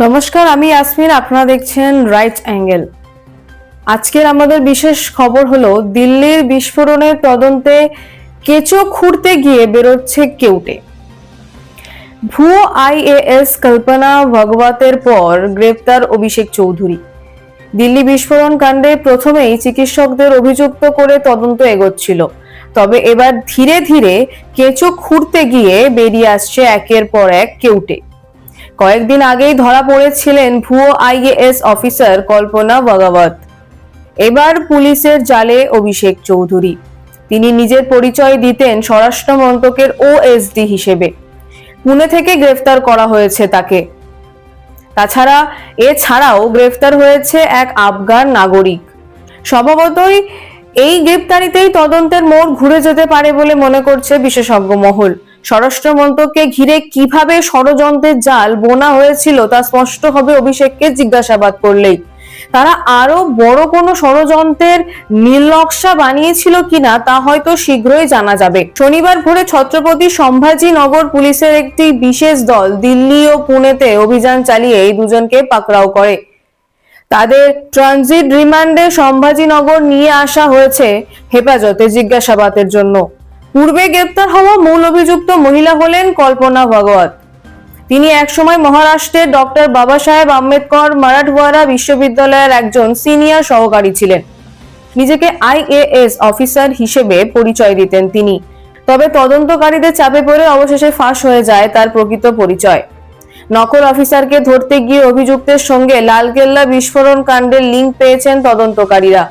নমস্কার, আমি ইয়াসমিন, আপনারা দেখছেন রাইট অ্যাঙ্গেল আজকের আমাদের বিশেষ খবর হলো, দিল্লির বিস্ফোরণের তদন্তে কেঁচো খুঁড়তে গিয়ে বেরোচ্ছে কেউটে। ভুয়ো আইএএস কল্পনা ভগবতের পর গ্রেপ্তার অভিষেক চৌধুরী। দিল্লি বিস্ফোরণ কাণ্ডে প্রথমেই চিকিৎসকদের অভিযুক্ত করে তদন্ত এগোচ্ছিল। তবে এবার ধীরে ধীরে কেঁচো খুঁড়তে গিয়ে বেরিয়ে আসছে একের পর এক কেউটে। কয়েকদিন আগেই ধরা পড়েছিলেন ভুয়ো আইএএস অফিসার কল্পনা ভগবত। এবার পুলিশের জালে অভিষেক চৌধুরী। তিনি নিজের পরিচয় দিতেন স্বরাষ্ট্র মন্ত্রকের ওএসডি হিসেবে। পুনে থেকে গ্রেফতার করা হয়েছে তাকে। তাছাড়া এছাড়াও গ্রেফতার হয়েছে এক আফগান নাগরিক। স্বভাবতই এই গ্রেপ্তারিতেই তদন্তের মোড় ঘুরে যেতে পারে বলে মনে করছে বিশেষজ্ঞ মহল। স্বরাষ্ট্র মন্ত্রককে ঘিরে কীভাবে ষড়যন্ত্রের জাল বোনা হয়েছিল তা স্পষ্ট হবে অভিষেককে জিজ্ঞাসাবাদ করলেই। তারা আরও বড় কোনো ষড়যন্ত্রের নীলনকশা বানিয়েছিল কিনা তা হয়তো শীঘ্রই জানা যাবে। শনিবার ভোরে ছত্রপতি সম্ভাজি নগর পুলিশের একটি বিশেষ দল দিল্লি ও পুনেতে অভিযান চালিয়ে এই দুজনকে পাকড়াও করে। তাদের ট্রানজিট রিমান্ডে সম্ভাজিনগর নিয়ে আসা হয়েছে হেফাজতে জিজ্ঞাসাবাদের জন্য। পূর্বে গ্রেপ্তার হওয়া মূল অভিযুক্ত মহিলা হলেন কল্পনা ভগবত তিনি একসময় মহারাষ্ট্রের ডক্টর বাবা সাহেব আম্বেদকর মারাঠওয়াড়া বিশ্ববিদ্যালয়ের একজন সিনিয়র সহকারী ছিলেন। নিজেকে আইএএস অফিসার হিসেবে পরিচয় দিতেন তিনি। তবে তদন্তকারীদের চাপে পড়ে অবশেষে ফাঁস হয়ে যায় তার প্রকৃত পরিচয়। নকল অফিসারকে ধরতে গিয়ে অভিযুক্তের সঙ্গে লালকেল্লা বিস্ফোরণ কাণ্ডের লিঙ্ক পেয়েছেন তদন্তকারীরা।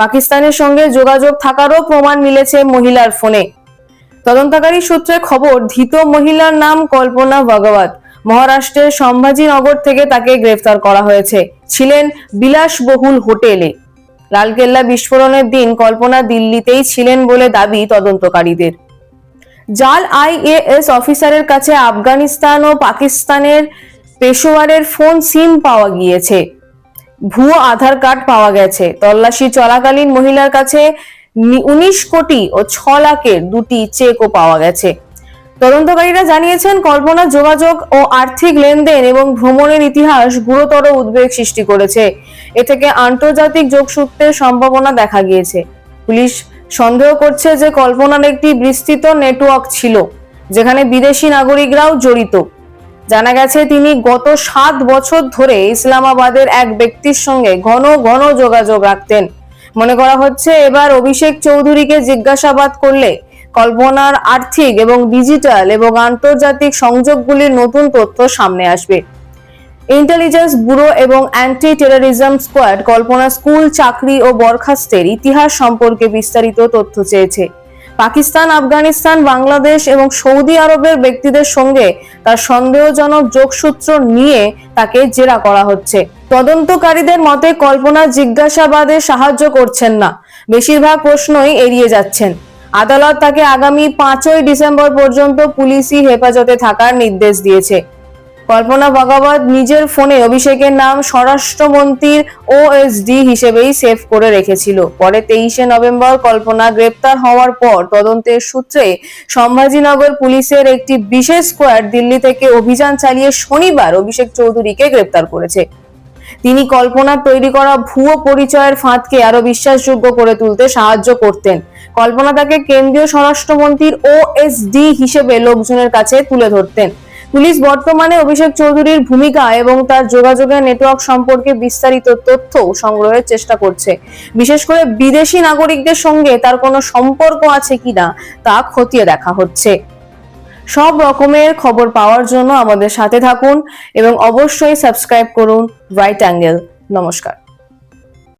পাকিস্তানের সঙ্গে যোগাযোগ থাকারও প্রমাণ মিলেছে মহিলার ফোনে। তদন্তকারী সূত্রে খবর, ধৃত মহিলার নাম কল্পনা ভগবত। মহারাষ্ট্রের সম্ভাজিনগর থেকে তাকে গ্রেফতার করা হয়েছে। ছিলেন বিলাসবহুল হোটেলে। লালকেল্লা বিস্ফোরণের দিন কল্পনা দিল্লিতেই ছিলেন বলে দাবি তদন্তকারীদের। জাল আইএএস অফিসারের কাছে আফগানিস্তান ও পাকিস্তানের পেশোয়ারের ফোন সিম পাওয়া গিয়েছে। ভুয়ো আধার কার্ড পাওয়া গেছে। তল্লাশি চলাকালীন মহিলার কাছে উনিশ কোটি ও ছ লাখের দুটি চেকও পাওয়া গেছে। তদন্তকারীরা জানিয়েছেন, কল্পনা, যোগাযোগ ও আর্থিক লেনদেন এবং ভ্রমণের ইতিহাস গুরুতর উদ্বেগ সৃষ্টি করেছে। এ থেকে আন্তর্জাতিক যোগসূত্রের সম্ভাবনা দেখা গিয়েছে। পুলিশ সন্দেহ করছে যে কল্পনার একটি বিস্তৃত নেটওয়ার্ক ছিল, যেখানে বিদেশি নাগরিকরাও জড়িত। জানা গেছে, তিনি গত সাত বছর ধরে ইসলামাবাদের এক ব্যক্তির সঙ্গে ঘন ঘন যোগাযোগ রাখতেন। মনে করা হচ্ছে এবার অভিষেক চৌধুরীকে জিজ্ঞাসাবাদ করলে কল্পনার আর্থিক এবং ডিজিটাল এবং আন্তর্জাতিক সংযোগগুলির নতুন তথ্য সামনে আসবে। ইন্টেলিজেন্স ব্যুরো এবং অ্যান্টি টেরারিজম স্কোয়াড কল্পনা স্কুল, চাকরি ও বরখাস্তের ইতিহাস সম্পর্কে বিস্তারিত তথ্য চেয়েছে। পাকিস্তান, আফগানিস্তান, বাংলাদেশ এবং সৌদি আরবের ব্যক্তিদের সঙ্গে তার সন্দেহজনক যোগসূত্র নিয়ে তাকে জেরা করা হচ্ছে। তদন্তকারীদের মতে কল্পনা জিজ্ঞাসাবাদে সাহায্য করছেন না। বেশিরভাগ প্রশ্নই এড়িয়ে যাচ্ছেন। আদালত তাকে আগামী পাঁচই ডিসেম্বর পর্যন্ত পুলিশি হেফাজতে থাকার নির্দেশ দিয়েছে। কল্পনা ভগবত নিজের ফোনে অভিষেকের নাম স্বরাষ্ট্রমন্ত্রীর ওএসডি হিসেবেই সেভ করে রেখেছিল। পরে তেইশে নভেম্বর কল্পনা গ্রেপ্তার হওয়ার পর তদন্তের সূত্রে সম্ভাজিনগর পুলিশের একটি বিশেষ স্কোয়াড দিল্লি থেকে অভিযান চালিয়ে শনিবার অভিষেক চৌধুরীকে গ্রেপ্তার করেছে। তিনি কল্পনার তৈরি করা ভুয়ো পরিচয়ের ফাঁদকে আরও বিশ্বাসযোগ্য করে তুলতে সাহায্য করতেন। কল্পনা তাকে কেন্দ্রীয় স্বরাষ্ট্রমন্ত্রীর ওএসডি হিসেবে লোকজনের কাছে তুলে ধরতেন। পুলিশ বর্তমানে অভিষেক চৌধুরীর ভূমিকা এবং তার যোগাযোগের নেটওয়ার্ক সম্পর্কে বিস্তারিত তথ্য সংগ্রহের চেষ্টা করছে। বিশেষ করে বিদেশি নাগরিকদের সঙ্গে তার কোনো সম্পর্ক আছে কিনা তা খতিয়ে দেখা হচ্ছে। সব রকমের খবর পাওয়ার জন্য আমাদের সাথে থাকুন এবং অবশ্যই সাবস্ক্রাইব করুন রাইট অ্যাঙ্গেল নমস্কার।